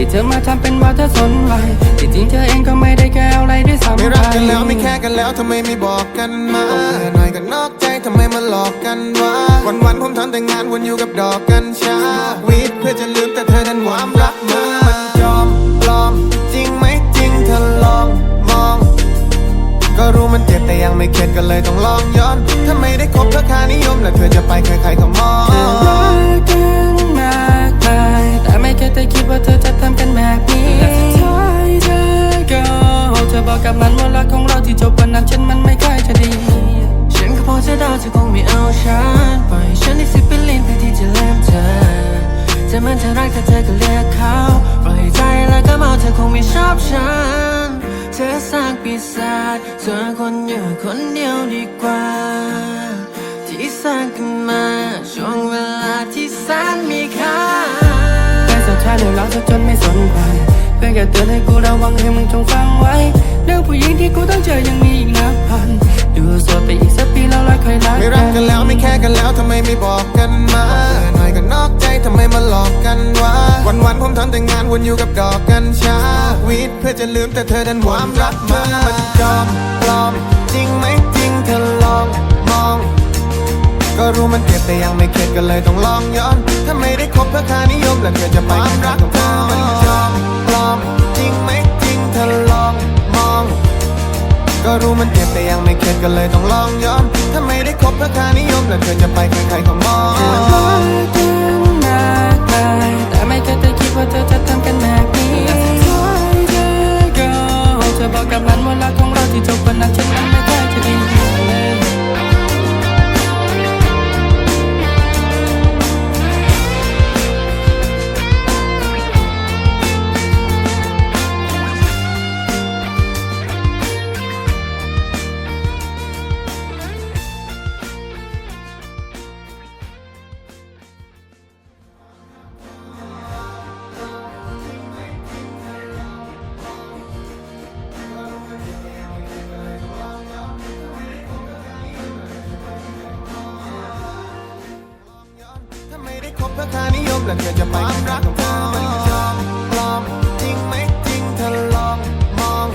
ที่เธอมาทำเป็นว่าเธอสนใจที่จริงเธอเองก็ไม่ได้แค่อะไรด้วยซ้ำไม่รักกันแล้วไม่แค่กันแล้วทำไมไม่บอกกันมาเบื่อหน่อยก็นอกใจทำไมมาหลอกกันวะวันวันๆผมทำแต่งานวนอยู่กับดอกกัญชาวีดเพื่อจะลืมแต่เธอดันความรักมามันจอมปลอม จริงไหมจริงเธอลองมอง ก็รู้มันเจ็บแต่ยังไม่เข็ดก็เลยต้องลองย้อน ถ้าไม่ได้คบเธอค่านิยมแล้วเธอจะ บอกกับมันว่ารักของเราที่จบวันนั้นฉันมันไม่ค่อยจะดี ฉันก็พอจะเดาเธอคงไม่เอาฉันปล่อยฉันได้สิบเป็นลิ้นเพื่อที่จะเลืมเธอจะเหมือนเธอรักแต่เธอก็เลือกเขาปล่อยใจแล้วก็เมาเธอคงไม่ชอบฉัน เธอสร้างปีศาจเธอคนอยู่คนเดียวดีกว่า ที่สร้างขึ้นมาช่วงเวลาที่แสนมีค่าแต่สุดท้ายเดี๋ยวเราจะจนไม่สนใจเพื่อนแค่เตือนให้กูระวัง ไมไม่บอกกันมา หน่อยก็นอกใจทำไมมาหลอกกันวะ วันวันๆผมทำแต่งานวนอยู่กับดอกกัญชาวีดเพื่อจะลืมแต่เธอดันความรักมามันจอมปลอม จริงไหมจริงเธอลองมอง ก็รู้มันเก็บแต่ยังไม่เข็ดก็เลยต้องลองย้อน ถ้าไม่ได้คบเพื่อค่านิยมแล้วเธอจะไปความรักเธอ ก็รู้มันเจ็บแต่ยังไม่เข็ดก็เลยต้องลองย้อนถ้าไม่ได้คบเพื่อค่านิยมแล้วเธอจะไปใครๆก็มอง ราคานิยมและเธอจะไปแค่รักของเธอมันก็จอมปลอมจริงไหมจริงเธอลองมอง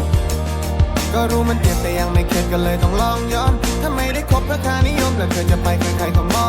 ก็รู้มันเจ็บแต่ยังไม่เข็ดก็เลยต้องลองย้อนถ้าไม่ได้คบราคานิยมและเธอจะไปแค่ใครของมอ